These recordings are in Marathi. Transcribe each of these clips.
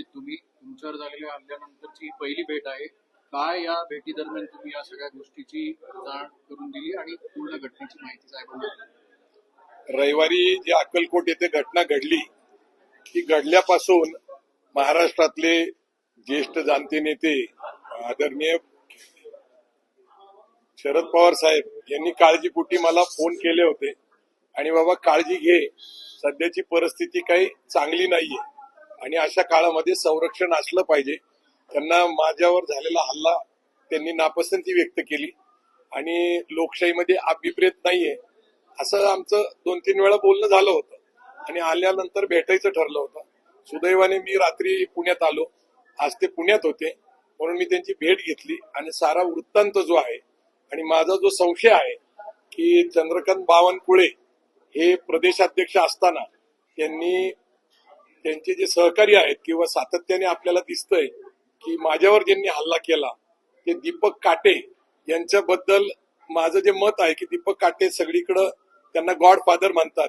आहेत तुम्ही तुमच्यावर झालेल्या हल्ल्यानंतरची पहिली भेट आहे. काय या भेटी दरम्यान तुम्ही या सगळ्या गोष्टीची जाण करून दिली आणि पूर्ण घटनेची माहिती साहेबांना रविवारी जी अक्कलकोट येथे घटना घडली ती घडल्यापासून महाराष्ट्रातले ज्येष्ठ जाणते नेते आदरणीय शरद पवार साहेब यांनी काळजीपोटी मला फोन केले होते. आणि बाबा काळजी घे. सध्याची परिस्थिती काही चांगली नाहीये. आणि अशा काळामध्ये संरक्षण असलं पाहिजे. त्यांना माझ्यावर झालेला हल्ला त्यांनी नापसंती व्यक्त केली. आणि लोकशाहीमध्ये अभिप्रेत नाहीये असं आमचं दोन तीन वेळा बोलणं झालं होतं. आणि आल्यानंतर भेटायचं ठरलं होतं. सुदैवाने मी रात्री पुण्यात आलो. आज ते पुण्यात होते. म्हणून मी त्यांची भेट घेतली. आणि सारा वृत्तांत जो आहे आणि माझा जो संशय आहे की चंद्रकांत बावनकुळे हे प्रदेशाध्यक्ष असताना त्यांनी त्यांचे जे सहकारी आहेत किंवा सातत्याने आपल्याला दिसतंय की माझ्यावर ज्यांनी हल्ला केला ते दीपक काटे यांच्याबद्दल माझं जे मत आहे की दीपक काटे सगळीकडं त्यांना गॉड फादर मानतात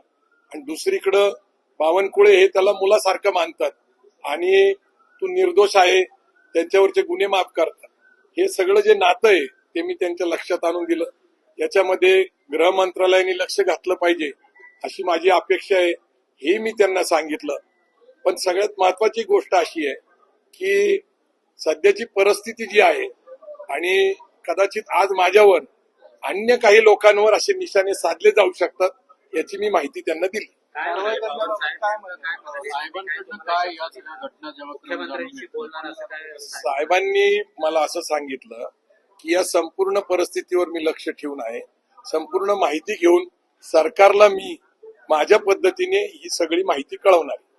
आणि दुसरीकडं बावनकुळे हे त्याला मुलासारखं मानतात आणि तू निर्दोष आहे त्यांच्यावरचे गुन्हे माफ करतात. हे सगळं जे नातं आहे ते मी त्यांच्या लक्षात आणून दिलं. याच्यामध्ये गृह मंत्रालयाने लक्ष घातलं पाहिजे अशी माझी अपेक्षा आहे हे मी त्यांना सांगितलं. पण सगळ्यात महत्वाची गोष्ट अशी आहे की सध्याची परिस्थिती जी आहे आणि कदाचित आज माझ्यावर अन्य काही लोकांवर असे निशाणे साधले जाऊ शकतात याची मी माहिती त्यांना दिली. साहेबांकडनं काय या सगळ्या घटना जेव्हा तुम्ही जाणून मुख्यमंत्र्यांशी घेतल्या? बोलणार असं काय साहेबांनी मला असं सांगितलं की या संपूर्ण परिस्थितीवर मी लक्ष ठेवून आहे. संपूर्ण माहिती घेऊन सरकारला मी माझ्या पद्धतीने ही सगळी माहिती कळवणार आहे.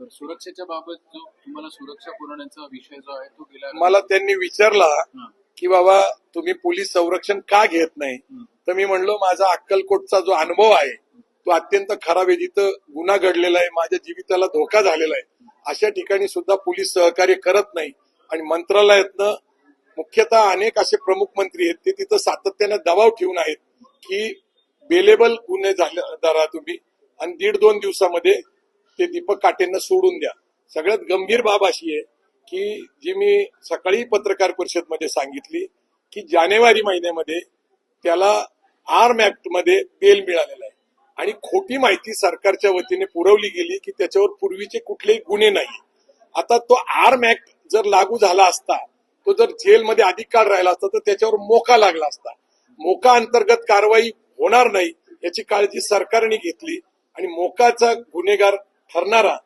तर सुरक्षेच्या बाबत जो तुम्हाला सुरक्षा पुरवण्याचा विषय जो आहे तो गेल्या मला त्यांनी विचारला. की बाबा तुम्ही पोलीस संरक्षण का घेत नाही? तर मी म्हणलो माझा अक्कलकोटचा जो अनुभव आहे तो अत्यंत खराब आहे. जिथं गुन्हा घडलेला आहे माझ्या जीविताला धोका झालेला आहे अशा ठिकाणी सुद्धा पोलीस सहकार्य करत नाही. आणि मंत्रालयातनं मुख्यतः अनेक असे प्रमुख मंत्री आहेत ते तिथं सातत्यानं दबाव ठेवून आहेत की बेलेबल गुन्हे झाले धरा तुम्ही. आणि दीड दोन दिवसामध्ये ते दीपक काटेंना सोडून द्या. सगळ्यात गंभीर बाब अशी आहे की जी मी सकाळी पत्रकार परिषदमध्ये सांगितली की जानेवारी महिन्यामध्ये त्याला आर्म ऍक्टमध्ये बेल मिळालेला आहे. आणि खोटी माहिती सरकारच्या वतीने पुरवली गेली की त्याच्यावर पूर्वीचे कुठलेही गुन्हे नाही. आता तो आर्म ऍक्ट जर लागू झाला असता तो जर जेलमध्ये अधिक काळ राहिला असता तर त्याच्यावर मोका लागला असता. मोका अंतर्गत कारवाई होणार नाही याची काळजी सरकारने घेतली आणि मोकाचा गुन्हेगार ठरणारा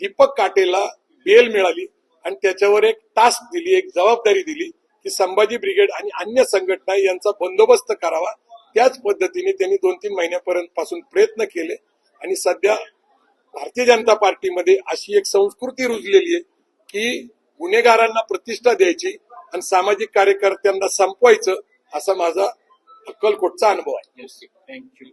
दीपक काटेला बेल मिळाली आणि त्याच्यावर एक टास्क दिली एक जबाबदारी दिली की संभाजी ब्रिगेड आणि अन्य संघटना यांचा बंदोबस्त करावा. त्याच पद्धतीने त्यांनी दोन तीन महिन्यापर्यंत पासून प्रयत्न केले आणि सध्या भारतीय जनता पार्टीमध्ये अशी एक संस्कृती रुजलेली आहे की गुन्हेगारांना प्रतिष्ठा द्यायची आणि सामाजिक कार्यकर्त्यांना संपवायचं असा माझा अक्कलकोटचा अनुभव आहे. थँक्यू